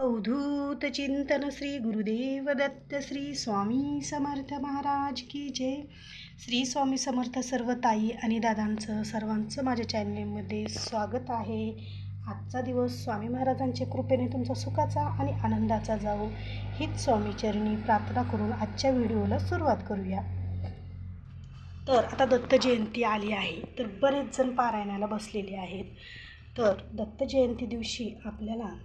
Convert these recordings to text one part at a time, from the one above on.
अवधूत चिंतन श्री गुरुदेव दत्त श्री स्वामी समर्थ महाराज की जय. श्री स्वामी समर्थ सर्व ताई आणि दादांचं सर्वांचं माझ्या चॅनलमध्ये स्वागत आहे. आजचा दिवस स्वामी महाराजांच्या कृपेने तुमचा सुखाचा आणि आनंदाचा जावो हीच स्वामीचरणी प्रार्थना करून आजच्या व्हिडिओला सुरुवात करूया. तर आता दत्त जयंती आली आहे तर बरेच जण पारायणाला बसलेले आहेत. तर दत्त जयंती दिवशी आपल्याला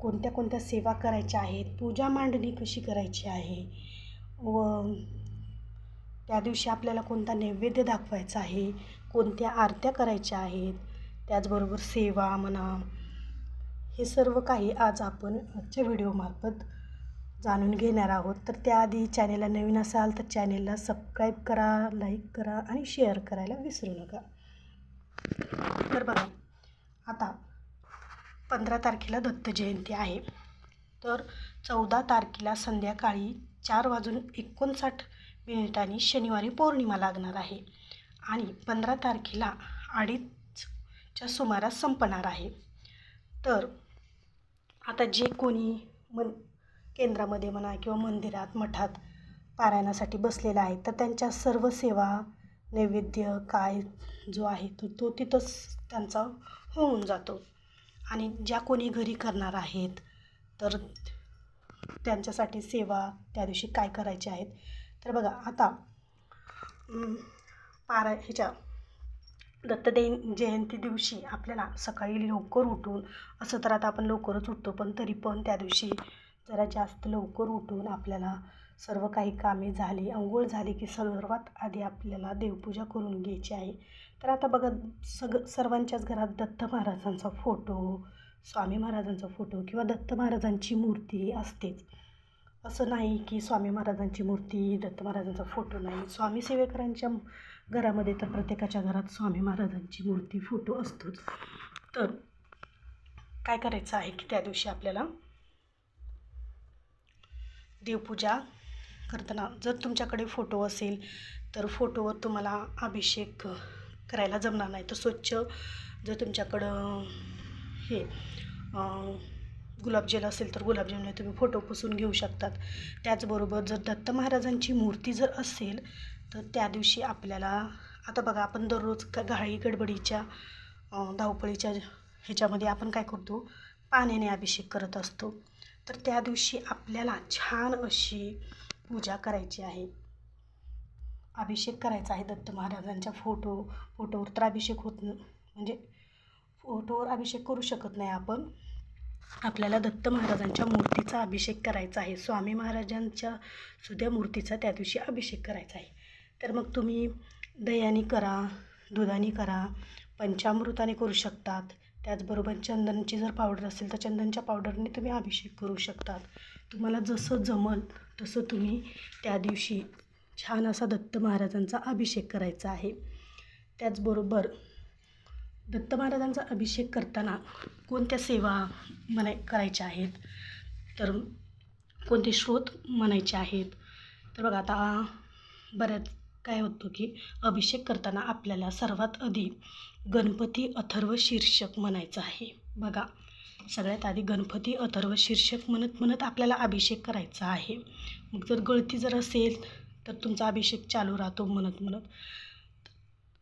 कोणत्या कोणत्या सेवा करायच्या आहेत पूजा मांडणी कशी करायची आहे व त्या दिवशी आपल्याला कोणता नैवेद्य दाखवायचा आहे कोणत्या आरत्या करायच्या आहेत त्याचबरोबर सेवा म्हणा हे सर्व काही आज आपण आजच्या व्हिडिओमार्फत जाणून घेणार आहोत. तर त्याआधी चॅनेलला नवीन असाल तर चॅनेलला सबस्क्राईब करा लाईक करा आणि शेअर करायला विसरू नका. तर बघा आता पंधरा तारखेला दत्त जयंती आहे. तर चौदा तारखेला संध्याकाळी चार वाजून एकोणसाठ मिनिटांनी शनिवारी पौर्णिमा लागणार आहे आणि पंधरा तारखेला अडीचच्या सुमारास संपणार आहे. तर आता जे कोणी मन केंद्रामध्ये म्हणा किंवा मंदिरात मठात पारायणासाठी बसलेला आहे तर त्यांच्या सर्व सेवा नैवेद्य काय जो आहे तो तो तिथंच त्यांचा होऊन जातो. आणि ज्या कोणी घरी करणार आहेत तर त्यांच्यासाठी सेवा त्या दिवशी काय करायचे आहेत? तर बघा आता पारा ह्याच्या दत्तदे जयंती दिवशी आपल्याला सकाळी लवकर उठून असं तर आता आपण लवकरच उठतो पण तरी पण त्या दिवशी जरा जास्त लवकर उठून आपल्याला सर्व काही कामे झाली अंघोळ झाली की सर्वात आधी आपल्याला देवपूजा करून घ्यायची आहे. तर आता बघा सग सर्वांच्याच घरात दत्त महाराजांचा फोटो स्वामी महाराजांचा फोटो किंवा दत्त महाराजांची मूर्ती असतेच. असं नाही की स्वामी महाराजांची मूर्ती दत्त महाराजांचा फोटो नाही. स्वामी सेवेकरांच्या घरामध्ये तर प्रत्येकाच्या घरात स्वामी महाराजांची मूर्ती फोटो असतोच. तर काय करायचं आहे की त्या दिवशी आपल्याला देवपूजा करताना जर तुमच्याकडे फोटो असेल तर फोटोवर तुम्हाला अभिषेक करायला जमणार नाही. तर स्वच्छ जर तुमच्याकडं हे गुलाबजल असेल तर गुलाबजलने तुम्ही फोटो पुसून घेऊ शकतात. त्याचबरोबर जर दत्त महाराजांची मूर्ती जर असेल तर त्या दिवशी आपल्याला आता बघा आपण दररोज का घाई गडबडीच्या धावपळीच्या ह्याच्यामध्ये आपण काय करतो? पाण्याने अभिषेक करत असतो. तर त्या दिवशी आपल्याला छान अशी पूजा करायची आहे. अभिषेक करायचा आहे दत्त महाराजांच्या फोटो फोटोवर तर अभिषेक होत म्हणजे फोटोवर अभिषेक करू शकत नाही आपण. आपल्याला दत्त महाराजांच्या मूर्तीचा अभिषेक करायचा आहे. स्वामी महाराजांच्या सुद्धा मूर्तीचा त्या दिवशी अभिषेक करायचा आहे. तर मग तुम्ही दह्याने करा दुधाने करा पंचामृताने करू शकतात. त्याचबरोबर चंदनची जर पावडर असेल तर चंदनच्या पावडरने तुम्ही अभिषेक करू शकतात. तुम्हाला जसं जमल तसं तुम्ही त्या दिवशी छान असा दत्त महाराजांचा अभिषेक करायचा आहे. त्याचबरोबर दत्त महाराजांचा अभिषेक करताना कोणत्या सेवा म्हणाय करायच्या आहेत? तर कोणते स्रोत म्हणायचे आहेत? तर बघा आता बऱ्याच काय होतो की अभिषेक करताना आपल्याला सर्वात आधी गणपती अथर्व शीर्षक म्हणायचं आहे. बघा सगळ्यात आधी गणपती अथर्व शीर्षक म्हणत म्हणत आपल्याला अभिषेक करायचा आहे. मग जर गळती जर असेल तर तुमचा अभिषेक चालू राहतो म्हणत म्हणत.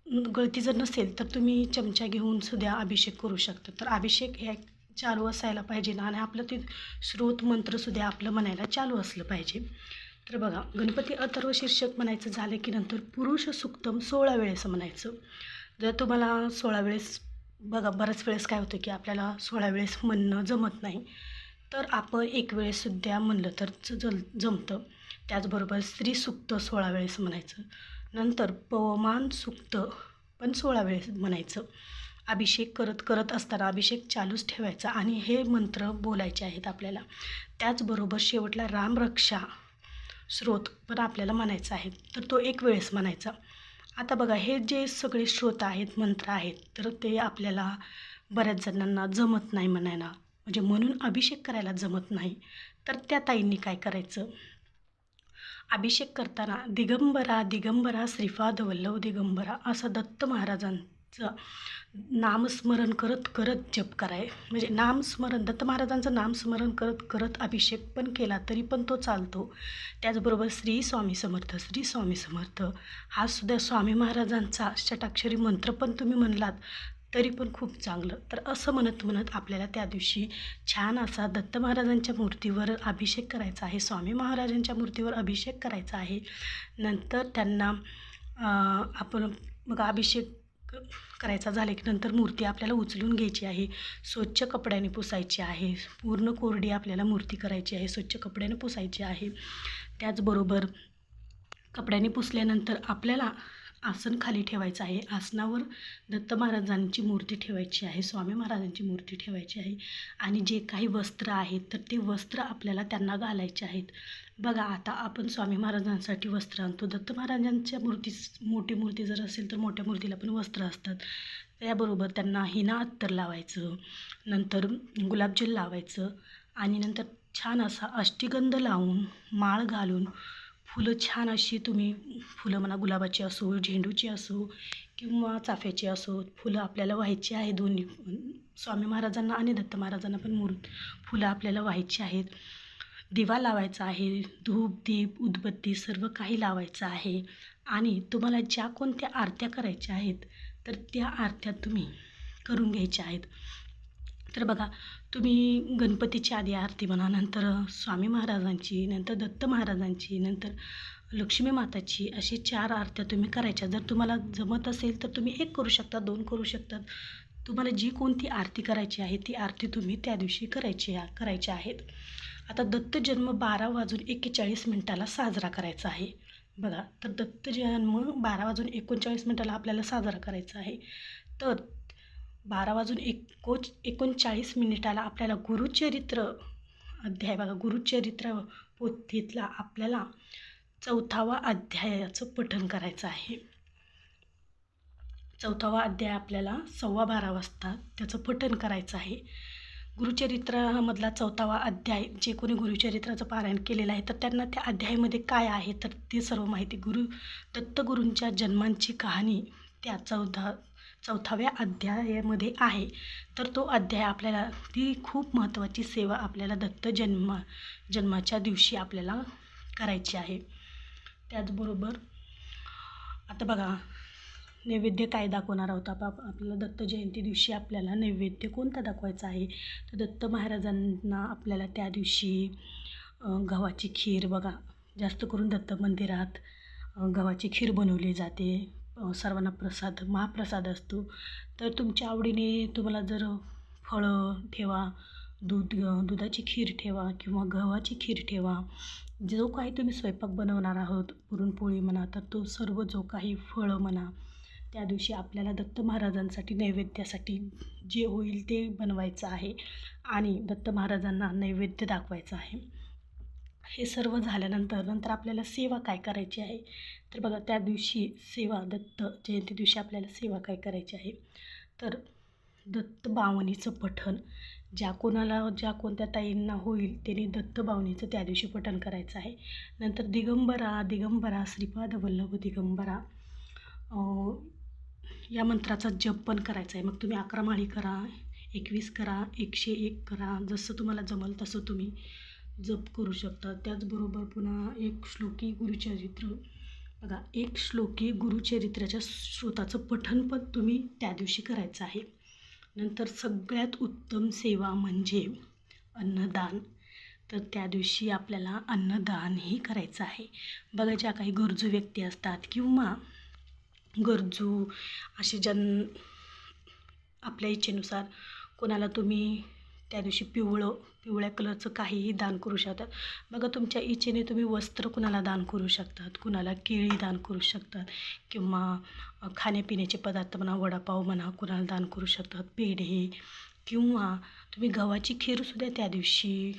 गळती जर नसेल तर तुम्ही चमचा घेऊन सुद्धा अभिषेक करू शकता. तर अभिषेक हे चालू असायला पाहिजे ना? आणि आपलं ते स्रोत मंत्रसुद्धा आपलं म्हणायला चालू असलं पाहिजे. तर बघा गणपती अथर्व शीर्षक म्हणायचं झालं की नंतर पुरुष सुक्तम सोळा वेळेस म्हणायचं. जर तुम्हाला सोळा वेळेस बघा बऱ्याच वेळेस काय होतं की आपल्याला सोळा वेळेस म्हणणं जमत नाही. तर आपण एक वेळेससुद्धा म्हणलं तर जल जमतं. त्याचबरोबर स्त्री सुक्त सोळा वेळेस म्हणायचं. नंतर पवमान सुक्त पण सोळा वेळेस म्हणायचं. अभिषेक करत करत असताना अभिषेक चालूच ठेवायचा आणि हे मंत्र बोलायचे आहेत आपल्याला. त्याचबरोबर शेवटला रामरक्षा स्रोत पण आपल्याला म्हणायचा आहे. तर तो एक वेळेस म्हणायचा. आता बघा हे जे सगळे स्रोत आहेत मंत्र आहेत तर ते आपल्याला बऱ्याच जणांना जमत नाही म्हणायला. म्हणजे म्हणून अभिषेक करायला जमत नाही. तर त्या ताईंनी काय करायचं? अभिषेक करताना दिगंबरा दिगंबरा श्रीपाद वल्लभ दिगंबरा असा दत्त महाराजांचं नामस्मरण करत करत जप कराय. म्हणजे नामस्मरण दत्त महाराजांचं नामस्मरण करत करत अभिषेक पण केला तरी पण तो चालतो. त्याचबरोबर श्री स्वामी समर्थ श्री स्वामी समर्थ हा सुद्धा स्वामी महाराजांचा षटाक्षरी मंत्र पण तुम्ही म्हणलात. तरी पण खूप चांगलं. तर असं म्हणत म्हणत आपल्याला त्या दिवशी छान असा दत्त महाराजांच्या मूर्तीवर अभिषेक करायचा आहे स्वामी महाराजांच्या मूर्तीवर अभिषेक करायचा आहे. नंतर त्यांना आपण मग अभिषेक करायचा झाले की नंतर मूर्ती आपल्याला उचलून घ्यायची आहे. स्वच्छ कपड्याने पुसायची आहे. पूर्ण कोरडी आपल्याला मूर्ती करायची आहे. स्वच्छ कपड्याने पुसायची आहे. त्याचबरोबर कपड्याने पुसल्यानंतर आपल्याला आसन खाली ठेवायचं आहे. आसनावर दत्त महाराजांची मूर्ती ठेवायची आहे स्वामी महाराजांची मूर्ती ठेवायची आहे आणि जे काही वस्त्र आहेत तर ते वस्त्र आपल्याला त्यांना घालायचे आहेत. बघा आता आपण स्वामी महाराजांसाठी वस्त्र आणतो. दत्त महाराजांच्या मूर्ती मोठी मूर्ती जर असेल तर मोठ्या मूर्तीला पण वस्त्र असतात. त्याबरोबर त्यांना हिना अत्तर लावायचं नंतर गुलाबजल लावायचं आणि नंतर छान असा अष्टीगंध लावून माळ घालून फुलं छान अशी तुम्ही फुलं म्हणा गुलाबाची असो झेंडूची असो किंवा चाफ्याची असो फुलं आपल्याला व्हायची आहे दोन्ही. स्वामी महाराजांना आणि दत्त महाराजांना पण मूर फुलं आपल्याला व्हायची आहेत. दिवा लावायचा आहे धूप दीप उदबत्ती सर्व काही लावायचं आहे. आणि तुम्हाला ज्या कोणत्या आरत्या करायच्या आहेत तर त्या आरत्या तुम्ही करून घ्यायच्या आहेत. तर बघा तुम्ही गणपतीची आधी आरती म्हणा नंतर स्वामी महाराजांची नंतर दत्त महाराजांची नंतर लक्ष्मी माताची अशी चार आरत्या तुम्ही करायच्या. जर तुम्हाला जमत असेल तर तुम्ही एक करू शकता दोन करू शकतात. तुम्हाला जी कोणती आरती करायची आहे ती आरती तुम्ही त्या दिवशी करायची करायची आहेत. आता दत्त जन्म बारा वाजून एक्केचाळीस मिनटाला साजरा करायचा आहे. बघा तर दत्त जन्म बारा वाजून एकोणचाळीस मिनटाला आपल्याला साजरा करायचा आहे. तर बारा वाजून एकोच एकोणचाळीस मिनिटाला आपल्याला गुरुचरित्र अध्याय बघा गुरुचरित्र पोथीतला आपल्याला चौथावा अध्यायाचं पठण करायचं आहे. चौथावा अध्याय आपल्याला सव्वा बारा वाजता त्याचं पठण करायचं आहे. गुरुचरित्रामधला चौथावा अध्याय जे कोणी गुरुचरित्राचं पारायण केलेलं आहे तर त्यांना त्या अध्यायामध्ये काय आहे तर ते सर्व माहिती गुरु दत्तगुरूंच्या जन्मांची कहाणी त्या चौथा चौथाव्या अध्यायामध्ये आहे. तर तो अध्याय आपल्याला ती खूप महत्त्वाची सेवा आपल्याला दत्त जन्म जन्माच्या दिवशी आपल्याला करायची आहे. त्याचबरोबर आता बघा नैवेद्य काय दाखवणार आहोत? आप आपल्याला दत्त जयंती दिवशी आपल्याला नैवेद्य कोणता दाखवायचा आहे? तर दत्त महाराजांना आपल्याला त्या दिवशी गव्हाची खीर बघा. जास्त करून दत्त मंदिरात गव्हाची खीर बनवली जाते. सर्वांना प्रसाद महाप्रसाद असतो. तर तुमच्या आवडीने तुम्हाला जर फळं ठेवा दूध दुधाची खीर ठेवा किंवा गव्हाची खीर ठेवा जो काही तुम्ही स्वयंपाक बनवणार आहोत पुरणपोळी म्हणा तर तो सर्व जो काही फळं म्हणा त्या दिवशी आपल्याला दत्त महाराजांसाठी नैवेद्यासाठी जे होईल ते बनवायचं आहे आणि दत्त महाराजांना नैवेद्य दाखवायचं आहे. हे सर्व झाल्यानंतर नंतर आपल्याला सेवा काय करायची आहे? तर बघा त्या दिवशी सेवा दत्त जयंती दिवशी आपल्याला सेवा काय करायची आहे? तर दत्त बावनीचं पठण. ज्या कोणाला ज्या कोणत्या ताईंना होईल त्यांनी दत्त बावनीचं त्या दिवशी पठण करायचं आहे. नंतर दिगंबरा दिगंबरा श्रीपाद वल्लभ दिगंबरा. या मंत्राचा जप पण करायचा आहे. मग तुम्ही अकरा माळी करा एकवीस करा एकशे एक करा जसं तुम्हाला जमल तसं तुम्ही जप करू शकता. त्याचबरोबर पुन्हा एक श्लोकी गुरुचरित्र. बघा एक श्लोकी गुरुचरित्राच्या श्रोताचं पठण पण तुम्ही त्या दिवशी करायचं आहे. नंतर सगळ्यात उत्तम सेवा म्हणजे अन्नदान. तर त्या दिवशी आपल्याला अन्नदानही करायचं आहे. बघा ज्या काही गरजू व्यक्ती असतात किंवा गरजू असे जन आपल्या इच्छेनुसार कोणाला तुम्ही त्या दिवशी पिवळं पिवळ्या कलरचं काहीही दान करू शकतात. बघा तुमच्या इच्छेने तुम्ही वस्त्र कुणाला दान करू शकतात? कुणाला केळी दान करू शकतात? किंवा खाण्यापिण्याचे पदार्थ म्हणा वडापाव म्हणा कुणाला दान करू शकतात? पेढे. किंवा तुम्ही गव्हाची खीरसुद्धा त्या दिवशी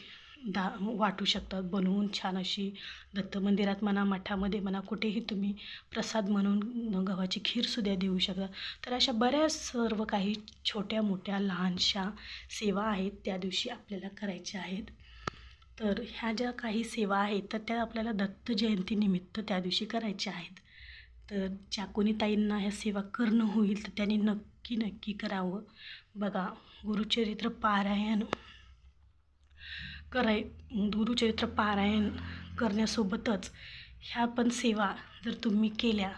दा वाटू शकतात. बनवून छान अशी दत्त मंदिरात म्हणा मठामध्ये म्हणा कुठेही तुम्ही प्रसाद म्हणून गव्हाची खीरसुद्धा देऊ शकता. तर अशा बऱ्याच सर्व काही छोट्या मोठ्या लहानशा सेवा आहेत त्या दिवशी आपल्याला करायच्या आहेत. तर ह्या ज्या काही सेवा आहेत तर त्या आपल्याला दत्त जयंतीनिमित्त त्या दिवशी करायच्या आहेत. तर ज्या कोणी ताईंना ह्या सेवा करणं होईल तर त्यांनी नक्की नक्की करावं. बघा गुरुचरित्र पारायण कराय गुरुचरित्र पारायण करण्यासोबतच ह्या पण सेवा जर तुम्ही केल्या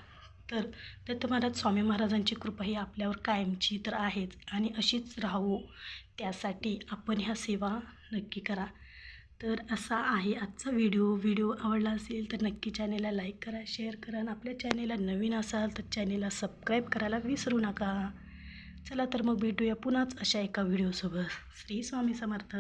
तर तर तुम्हाला स्वामी महाराजांची कृपा ही आपल्यावर कायमची तर आहेच. आणि अशीच राहू त्यासाठी आपण ह्या सेवा नक्की करा. तर असा आहे आजचा व्हिडिओ. व्हिडिओ आवडला असेल तर नक्की चॅनेलला लाईक करा शेअर करा. आणि आपल्या चॅनेलला नवीन असाल तर चॅनेलला सबस्क्राईब करायला विसरू नका. चला तर मग भेटूया पुन्हाच अशा एका व्हिडिओसोबत. श्री स्वामी समर्थ.